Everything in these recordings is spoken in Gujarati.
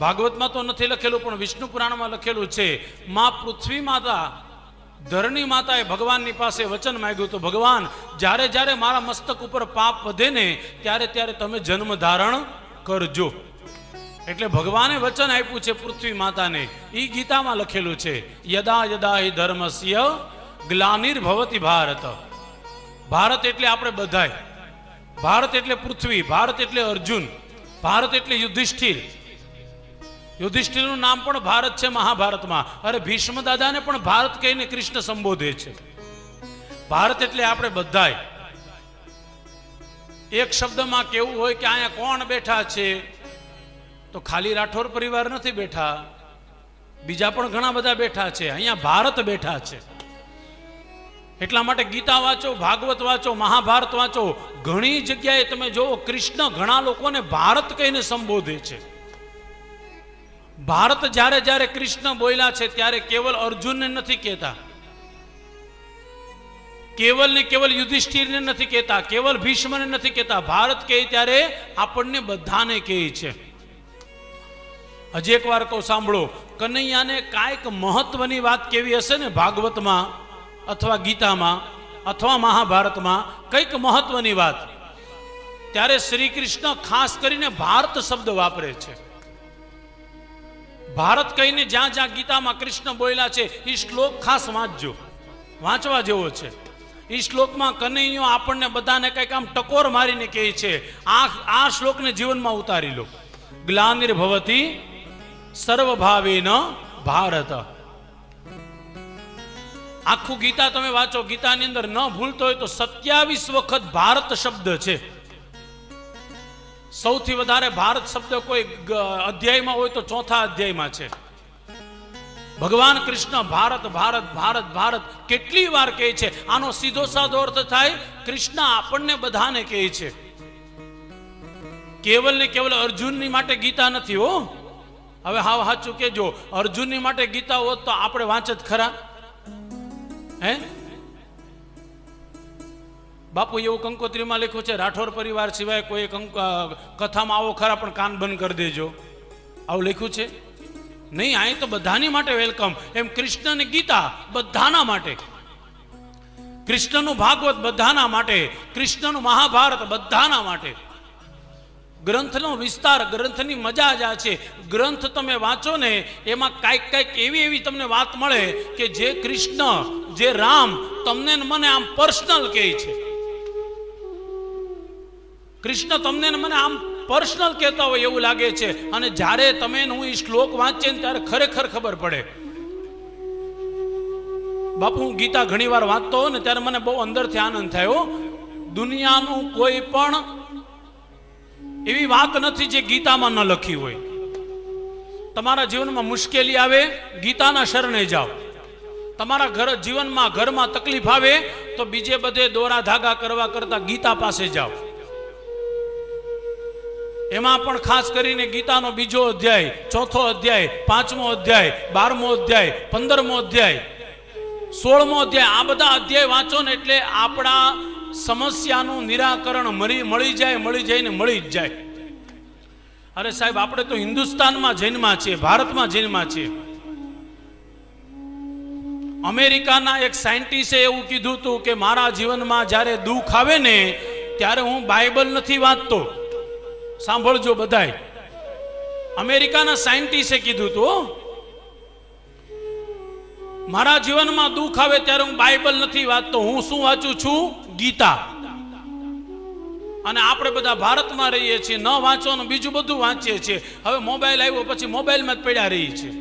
ભાગવતમાં તો નથી લખેલું, પણ વિષ્ણુ પુરાણમાં લખેલું છે, માં પૃથ્વી માતા, ધરણી માતાએ ભગવાનની પાસે વચન માંગ્યું તો ભગવાન, જ્યારે જ્યારે મારા મસ્તક ઉપર પાપ વધે ને, ત્યારે ત્યારે તમે જન્મ ધારણ કરજો. એટલે ભગવાને વચન આપ્યું છે પૃથ્વી માતાને. એ ગીતામાં લખેલું છે, યદા યદા હિ ધર્મસ્ય ગ્લાનિર્ભવતી ભારત. ભારત એટલે આપણે બધાય. ભારત એટલે પૃથ્વી, ભારત એટલે અર્જુન, ભારત એટલે યુધિષ્ઠિર. યુધિષ્ઠિરનું નામ પણ ભારત છે, મહાભારતમાં. અરે ભીષ્મ દાદાને પણ ભારત કહીને કૃષ્ણ સંબોધે છે. ભારત એટલે આપણે બધાય. એક શબ્દમાં કેવું હોય કે અહીંયા કોણ બેઠા છે? તો ખાલી રાઠોર પરિવાર નથી બેઠા. બીજા પણ ઘણા બધા બેઠા છે. અહીંયા ભારત બેઠા છે. એટલા માટે ગીતા વાંચો, ભાગવત વાંચો, મહાભારત વાંચો. ઘણી જગ્યાએ તમે જુઓ, કૃષ્ણ ઘણા લોકોને ભારત કહીને સંબોધે છે. ભારત જ્યારે જ્યારે કૃષ્ણ બોલ્યા છે ત્યારે કેવલ અર્જુનને નથી કહેતા. કેવલ ને કેવલ યુધિષ્ઠિરને નથી કહેતા, કેવલ ભીષ્મને નથી કહેતા. ભારત કહે ત્યારે આપણને બધાને કહે છે. હજી એક વાર કહું, સાંભળો. કનૈયાને કાંઈક મહત્વની વાત કેવી હશે ને ભાગવતમાં અથવા ગીતામાં અથવા મહાભારતમાં? કંઈક મહત્વની વાત. ત્યારે શ્રી કૃષ્ણ ખાસ કરીને ભારત શબ્દ વાપરે છે. ભારત કહીને જ્યાં જ્યાં ગીતામાં કૃષ્ણ બોલ્યા છે એ શ્લોક ખાસ વાંચજો. વાંચવા જેવો છે. એ શ્લોકમાં કનૈયો આપણને બધાને કંઈક આમ ટકોર મારીને કહે છે, આ આ શ્લોકને જીવનમાં ઉતારી લો. ગ્લાનિર્ભવતી સર્વભાવેન ભારત. આખું ગીતા તમે વાંચો, ગીતાની અંદર ન ભૂલતો હોય તો સત્યાવીસ વખત ભારત શબ્દ છે. સૌથી વધારે ભારત શબ્દ કોઈ અધ્યાયમાં હોય તો ચોથા અધ્યાયમાં છે. ભગવાન કૃષ્ણ ભારત ભારત ભારત ભારત કેટલી વાર કહે છે? આનો સીધો સાધો અર્થ થાય, કૃષ્ણ આપણને બધાને કહે છે. કેવલ ને કેવલ અર્જુનની માટે ગીતા નથી હો. હવે હાવ સાચું કેજો અર્જુનની માટે ગીતા હોત તો આપણે વાંચત ખરા. હે? બાપુ, એવું કંકોત્રીમાં લખ્યું છે, રાઠોર પરિવાર સિવાય કોઈ કથામાં આવો ખરા, પણ કાન બંધ કરી દેજો. આવું લખ્યું છે? નહીં, અહીં તો બધાની માટે વેલકમ. એમ કૃષ્ણ ને ગીતા બધાના માટે. કૃષ્ણનું ભાગવત બધાના માટે, કૃષ્ણનું મહાભારત બધાના માટે. ગ્રંથનો વિસ્તાર, ગ્રંથની મજા જ આ છે. ગ્રંથ તમે વાંચો ને, એમાં કાંઈક કાંઈક એવી એવી તમને વાત મળે કે જે કૃષ્ણ, જે રામ, તમને મને આમ પર્સનલ કહે છે. કૃષ્ણ તમને મને આમ પર્સનલ કહેતા હોય એવું લાગે છે. અને જ્યારે તમે હું એ શ્લોક વાંચીએ ને ત્યારે ખરેખર ખબર પડે. બાપુ, હું ગીતા ઘણીવાર વાંચતો હોઉં ને ત્યારે મને બહુ અંદરથી આનંદ થયો દુનિયાનું કોઈ પણ એવી વાત નથી જે ગીતામાં ન લખી હોય. તમારા જીવનમાં મુશ્કેલી આવે, ગીતાના શરણે જાઓ. તમારા ઘર, જીવનમાં ઘરમાં તકલીફ આવે, તો બીજે બધે દોરા ધાગા કરવા કરતા ગીતા પાસે જાઓ. એમાં પણ ખાસ કરીને ગીતાનો બીજો અધ્યાય, ચોથો અધ્યાય, પાંચમો અધ્યાય, બારમો અધ્યાય, પંદરમો અધ્યાય, સોળમો અધ્યાય, આ બધા અધ્યાય વાંચો ને એટલે આપણા સમસ્યાનું નિરાકરણ મળી મળી જાય મળી જાય ને મળી જ જાય. અરે સાહેબ, આપણે તો હિન્દુસ્તાનમાં જન્મા છીએ, ભારતમાં જન્મા છીએ. અમેરિકાના એક સાયન્ટિસ્ટે એવું કીધું હતું કે, મારા જીવનમાં જ્યારે દુઃખ આવે ને, ત્યારે હું બાઇબલ નથી વાંચતો. સાંભળજો બધાય. અમેરિકાના સાયન્ટિસ્ટે કીધું હતું મારા જીવનમાં દુઃખ આવે ત્યારે હું બાઇબલ નથી વાંચતો. હું શું વાંચું છું? ગીતા. અને આપણે બધા ભારતમાં રહીએ છીએ, ન વાંચવાનું બીજું બધું વાંચીએ છીએ. હવે મોબાઈલ આવ્યો પછી મોબાઈલમાં જ પડ્યા રહીએ છીએ.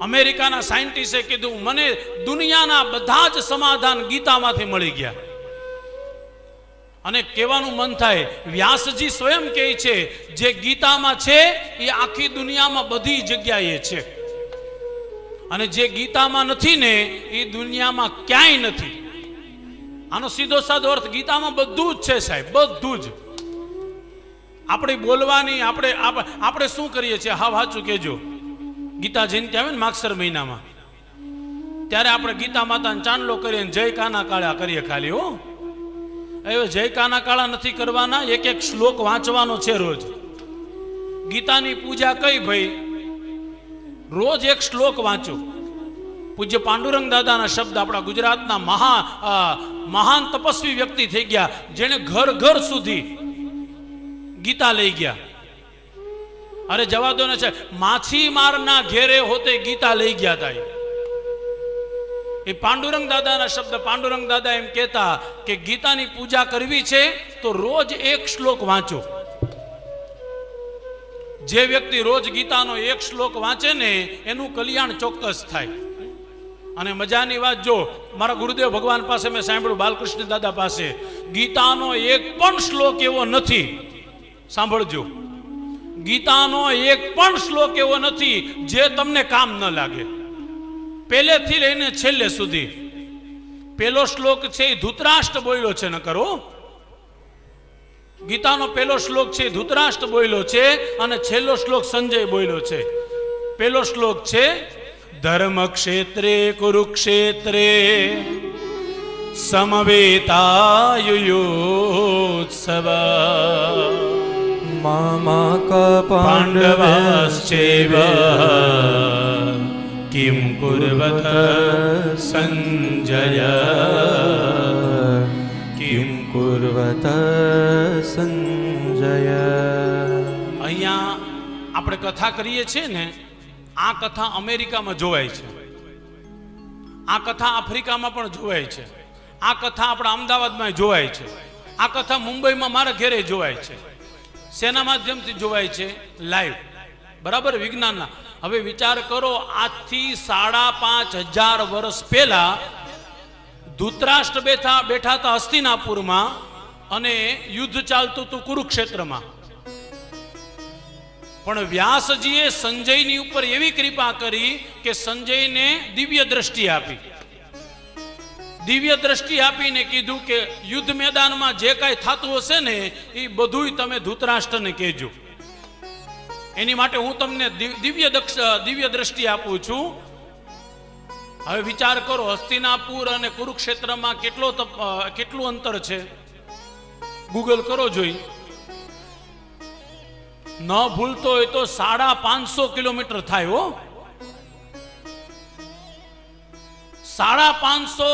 અમેરિકાના સાયન્ટિસ્ટે કીધું, મને દુનિયાના બધા જ સમાધાન ગીતામાંથી મળી ગયા. અને કહેવાનું મન થાય, વ્યાસજી સ્વયં કહે છે, જે ગીતામાં છે, એ આખી દુનિયામાં બધી જગ્યાએ છે. અને જે ગીતામાં નથી ને, એ દુનિયામાં ક્યાંય નથી. આનો સીધો સાધો અર્થ, ગીતામાં બધું જ છે સાહેબ, બધું જ. આપણે બોલવાની, આપણે, આપ- આપણે શું કરીએ છીએ? હા સાચું કહેજો. ગીતા જયંતિ આવે ને માગસર મહિનામાં. ત્યારે આપણે ગીતા માતાને ચાંદલો કરીએ જય કાના કાળા કરીએ ખાલી, હો. હવે જય કાના કાળા નથી કરવાના એક એક શ્લોક વાંચવાનો છે રોજ. ગીતાની પૂજા કઈ ભાઈ? રોજ એક શ્લોક વાંચો. પૂજ્ય પાંડુરંગ દાદાના શબ્દ આપણા ગુજરાતના મહા મહાન તપસ્વી વ્યક્તિ થઈ ગયા, જેણે ઘર ઘર સુધી ગીતા લઈ ગયા. અરે જવા દો ને છે માછીમારના ઘેરે હોતે ગીતા લઈ ગયા હતા એ. પાંડુરંગ દાદાના શબ્દ પાંડુરંગ દાદા એમ કહેતા કે ગીતાની પૂજા કરવી છે તો રોજ એક શ્લોક વાંચો. જે વ્યક્તિ રોજ ગીતાનો એક શ્લોક વાંચે ને એનું કલ્યાણ ચોક્કસ થાય. અને મજાની વાત જો, મારા ગુરુદેવ ભગવાન પાસે મેં સાંભળ્યું, બાલકૃષ્ણ દાદા પાસે, ગીતાનો એક પણ શ્લોક એવો નથી. સાંભળજો. ગીતાનો એક પણ શ્લોક એવો નથી જે તમને કામ ન લાગે. પહેલેથી લઈને છેલ્લે સુધી. પેલો શ્લોક છે એ ધૂતરાષ્ટ્ર બોલ્યો છે ન કરો. ગીતાનો પહેલો શ્લોક છે એ ધૂતરાષ્ટ્ર બોલ્યો છે અને છેલ્લો શ્લોક સંજય બોલ્યો છે. પહેલો શ્લોક છે ધર્મ ક્ષેત્રે કુરુક્ષેત્રે સમવેતાયુયોત્સવ. મામાક પાંડવાશ્ચૈવ કિમ કુર્વત સંજય કિમ કુર્વત સંજય અહીંયા આપણે કથા કરીએ છીએ ને આ કથા અમેરિકામાં જોવાય છે આ કથા આફ્રિકામાં પણ જોવાય છે આ કથા આપણા અમદાવાદમાં જોવાય છે આ કથા મુંબઈમાં મારા ઘેરે જોવાય છે શેના માધ્યમથી જોવાય છે લાઈવ બરાબર? વિજ્ઞાનના. હવે વિચાર કરો, આજથી સાડા પાંચ હજાર વર્ષ પહેલા ધૂતરાષ્ટ્ર બેઠા બેઠા હતા હસ્તિનાપુરમાં અને યુદ્ધ ચાલતું હતું કુરુક્ષેત્રમાં. પણ વ્યાસજીએ સંજયની ઉપર એવી કૃપા કરી કે સંજયને દિવ્ય દ્રષ્ટિ આપી. દિવ્ય દ્રષ્ટિ આપીને કીધું કે યુદ્ધ મેદાનમાં જે કાંઈ થતું હશે ને, એ બધુંય તમે ધૂતરાષ્ટ્રને કહેજો. એની માટે હું તમને દિવ્ય દક્ષ, દિવ્ય દ્રષ્ટિ આપું છું. હવે વિચાર કરો, હસ્તિનાપુર અને કુરુક્ષેત્રમાં કેટલો કેટલું અંતર છે? ગૂગલ કરો જોઈ. ન ભૂલતો હોય તો સાડા પાંચસો કિલોમીટર થાય હો. સાડા પાંચસો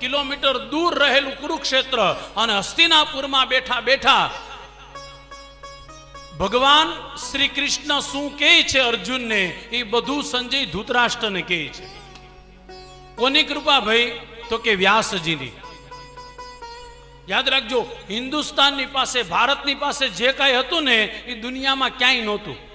કિલોમીટર દૂર રહેલું કુરુક્ષેત્ર અને હસ્તિનાપુરમાં બેઠા બેઠા ભગવાન શ્રી કૃષ્ણ શું કહે છે અર્જુનને? એ બધું સંજય ધૂતરાષ્ટ્રને કહે છે. કોની કૃપા ભાઈ? તો કે વ્યાસજીની. યાદ રાખજો, હિન્દુસ્તાનની પાસે, ભારતની પાસે જે કાંઈ હતું ને, એ દુનિયામાં ક્યાંય નહોતું.